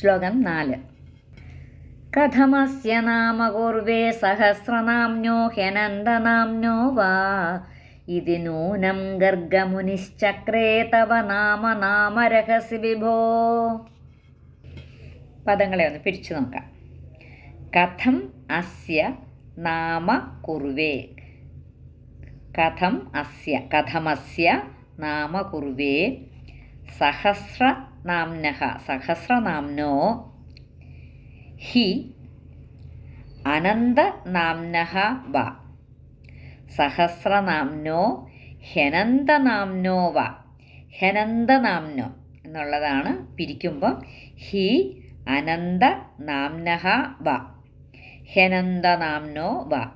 ശ്ലോകം നാല്. കഥമസ്യ നാമ കുർവേ സഹസ്രനാംനോ ഹ്യനന്ദനാംനോ വാ. ഇതി നൂനം ഗർഗമുനിശ്ചക്രേ തവ നാമ നാമരഹസി വിഭോ. പദങ്ങളെ ഒന്ന് പിരിച്ചു നോക്കാം. കഥം അസ്യ നാമ കുർവേ കഥം അസ്യ കഥമസ്യ നാമ കുർവേ സഹസ്രനാംനഃ സഹസ്രനാംനോ. ഹി അനന്തനാംനഃ വ. സഹസ്രനാംനോ ഹ്യനന്തനാംനോ വ. ഹ്യനന്തനാംനോ എന്നുള്ളതാണ് പിരിക്കുമ്പോൾ ഹി അനന്തനാംനഃ വ. ഹ്യനന്തനാംനോ വ.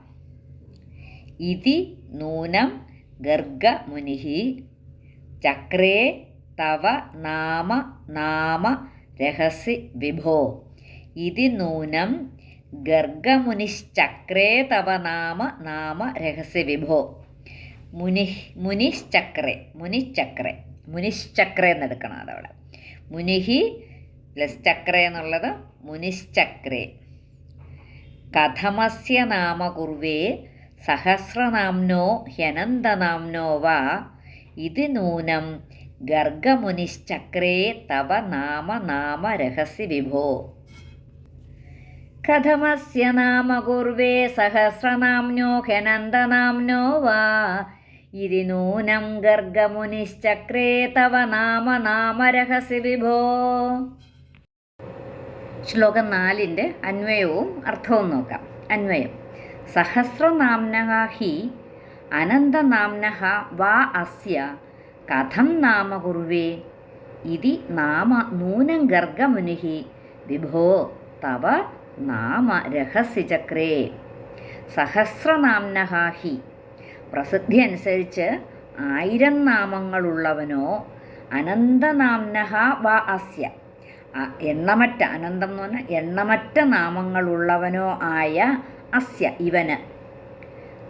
ഇതി നൂനം ഗർഗമുനി ചക്രേ തവ നാമ നാമ രഹസി വിഭോ. ഇതി നൂനം ഗർഗമുനിശ്ചക്രേ തവ നാമ നാമ രഹസ്യ വിഭോ. മുനി മുനിശ്ചക്രേ മുനിശ്ചക്രേ മുനിശ്ചക്രേ എന്നെടുക്കണം അതവിടെ. മുനിഹി പ്ലസ് ചക്രേ എന്നുള്ളത് മുനിശ്ചക്രേ. കഥമസ്യ നാമ കുർവേ സഹസ്രനാംനോ ഹ്യനന്ദനാംനോ വാ. ഇത് നൂനം ഗർഗമുനിശ്ചക്രേ തവ നാമ നാമ രഹസ്യ വിഭോ. കഥമസ്യ നാമ കുർവേ സഹസ്രനാംനോ ഹനന്ദനാംനോ വാ. ഇതി നൂനം ഗർഗമുനിശ്ചക്രേ തവ നാമ നാമ രഹസ്യ വിഭോ. ശ്ലോകം നാലിന്റെ അന്വയവും അർത്ഥവും നോക്കാം. അന്വയം. സഹസ്രനാംന ഹി അനന്തനാംന വാ അസ്യ കഥം നാമ കുറുവേ. ഇതി നാമ നൂനം ഗർഗമുനി വിഭോ തവ നാമ രഹസ്യചക്രേ സഹസ്രനാംന ഹി. പ്രസിദ്ധി അനുസരിച്ച് ആയിരം നാമങ്ങളുള്ളവനോ അനന്തനാംന വ അസ്യ. എണ്ണമറ്റ അനന്തം എന്ന് പറഞ്ഞാൽ എണ്ണമറ്റ നാമങ്ങളുള്ളവനോ ആയ അസ്യ ഇവന്.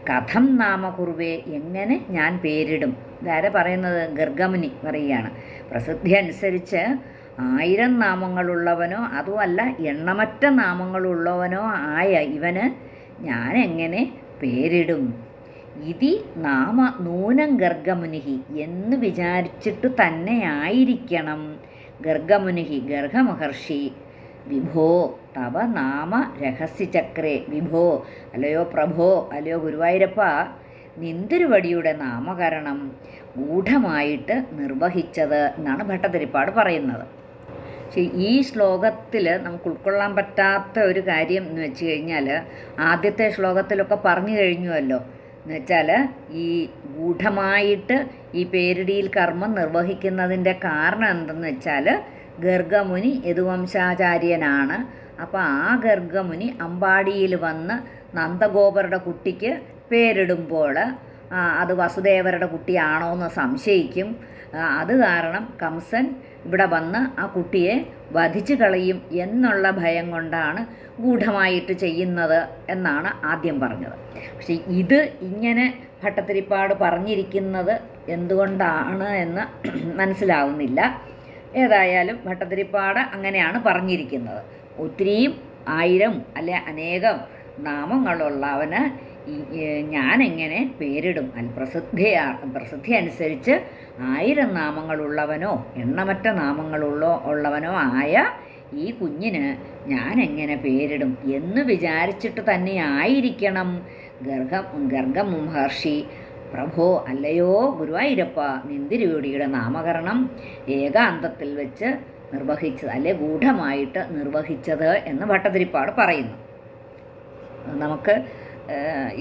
കഥം നാമകുറുവേ എങ്ങനെ ഞാൻ പേരിടും? ഇതാരെ പറയുന്നത്? ഗർഗമുനി പറയുകയാണ്. പ്രസിദ്ധി അനുസരിച്ച് ആയിരം നാമങ്ങളുള്ളവനോ അതുമല്ല എണ്ണമറ്റ നാമങ്ങളുള്ളവനോ ആയ ഇവന് ഞാൻ എങ്ങനെ പേരിടും? ഇതി നാമ നൂനം ഗർഗമുനിഹി എന്ന് വിചാരിച്ചിട്ട് തന്നെയായിരിക്കണം ഗർഗമുനിഹി ഗർഗമഹർഷി. വിഭോ തവ നാമ രഹസ്യചക്രേ വിഭോ. അല്ലയോ പ്രഭോ അല്ലയോ ഗുരുവായൂരപ്പ നിന്തിരുവടിയുടെ നാമകരണം ഗൂഢമായിട്ട് നിർവഹിച്ചത് എന്നാണ് ഭട്ടതിരിപ്പാട് പറയുന്നത്. പക്ഷേ ഈ ശ്ലോകത്തിൽ നമുക്ക് ഉൾക്കൊള്ളാൻ പറ്റാത്ത ഒരു കാര്യം എന്ന് വെച്ച് കഴിഞ്ഞാൽ ആദ്യത്തെ ശ്ലോകത്തിലൊക്കെ പറഞ്ഞു കഴിഞ്ഞുവല്ലോ. എന്ന് വെച്ചാൽ ഈ ഗൂഢമായിട്ട് ഈ പേരിടിയിൽ കർമ്മം നിർവഹിക്കുന്നതിന്റെ കാരണം എന്തെന്ന് വെച്ചാൽ ഗർഗമുനി യദുവംശാചാര്യനാണ്. അപ്പോൾ ആ ഗർഗമുനി അമ്പാടിയിൽ വന്ന് നന്ദഗോപരുടെ കുട്ടിക്ക് പേരിടുമ്പോൾ അത് വസുദേവരുടെ കുട്ടിയാണോ എന്ന് സംശയിക്കും അത് കാരണം കംസൻ ഇവിടെ വന്ന് ആ കുട്ടിയെ വധിച്ചു കളയും എന്നുള്ള ഭയം കൊണ്ടാണ് ഗൂഢമായിട്ട് ചെയ്യുന്നത് എന്നാണ് ആദ്യം പറഞ്ഞത്. പക്ഷേ ഇത് ഇങ്ങനെ ഭട്ടത്തിരിപ്പാട് പറഞ്ഞിരിക്കുന്നത് എന്തുകൊണ്ടാണ് എന്ന് മനസ്സിലാവുന്നില്ല. ഏതായാലും ഭട്ടതിരിപ്പാട് അങ്ങനെയാണ് പറഞ്ഞിരിക്കുന്നത്. ഒത്തിരിയും ആയിരം അല്ലെ അനേകം നാമങ്ങളുള്ളവന് എങ്ങനെ പേരിടും? അൽ പ്രസിദ്ധിയാ പ്രസിദ്ധി അനുസരിച്ച് ആയിരം നാമങ്ങളുള്ളവനോ എണ്ണമറ്റ നാമങ്ങളുള്ളോ ഉള്ളവനോ ആയ ഈ കുഞ്ഞിന് എങ്ങനെ പേരിടും എന്ന് വിചാരിച്ചിട്ട് തന്നെ ആയിരിക്കണം ഗർഗം ഗർഗം മഹർഷി. പ്രഭോ അല്ലയോ ഗുരുവായൂരപ്പ നിന്തിരുവടിയുടെ നാമകരണം ഏകാന്തത്തിൽ വെച്ച് നിർവഹിച്ചത് അല്ലെ ഗൂഢമായിട്ട് നിർവഹിച്ചത് എന്ന് ഭട്ടതിരിപ്പാട് പറയുന്നു. നമുക്ക്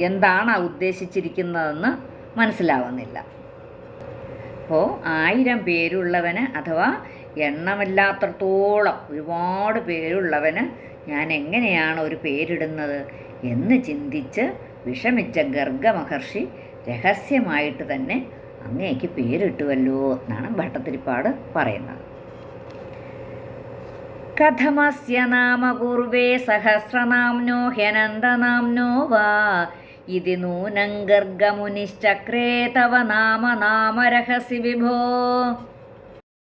എന്താണ് ഉദ്ദേശിച്ചിരിക്കുന്നതെന്ന് മനസ്സിലാവുന്നില്ല. അപ്പോൾ ആയിരം പേരുള്ളവന് അഥവാ എണ്ണമില്ലാത്തടത്തോളം ഒരുപാട് പേരുള്ളവന് ഞാൻ എങ്ങനെയാണ് ഒരു പേരിടുന്നത് എന്ന് ചിന്തിച്ച് വിഷമിച്ച ഗർഗമഹർഷി രഹസ്യമായിട്ട് തന്നെ അങ്ങേക്ക് പേരിട്ടുവല്ലോ എന്നാണ് ഭട്ടത്തിരിപ്പാട് പറയുന്നത്. കഥമസ്യ നാമ കുർവേ സഹസ്രനാംനോ ഹ്യനന്ദനാംനോ വാ. ഇതി നൂനം ഗർഗമുനിശ്ചക്രേ തവ നാമ നാമരഹസി വിഭോ.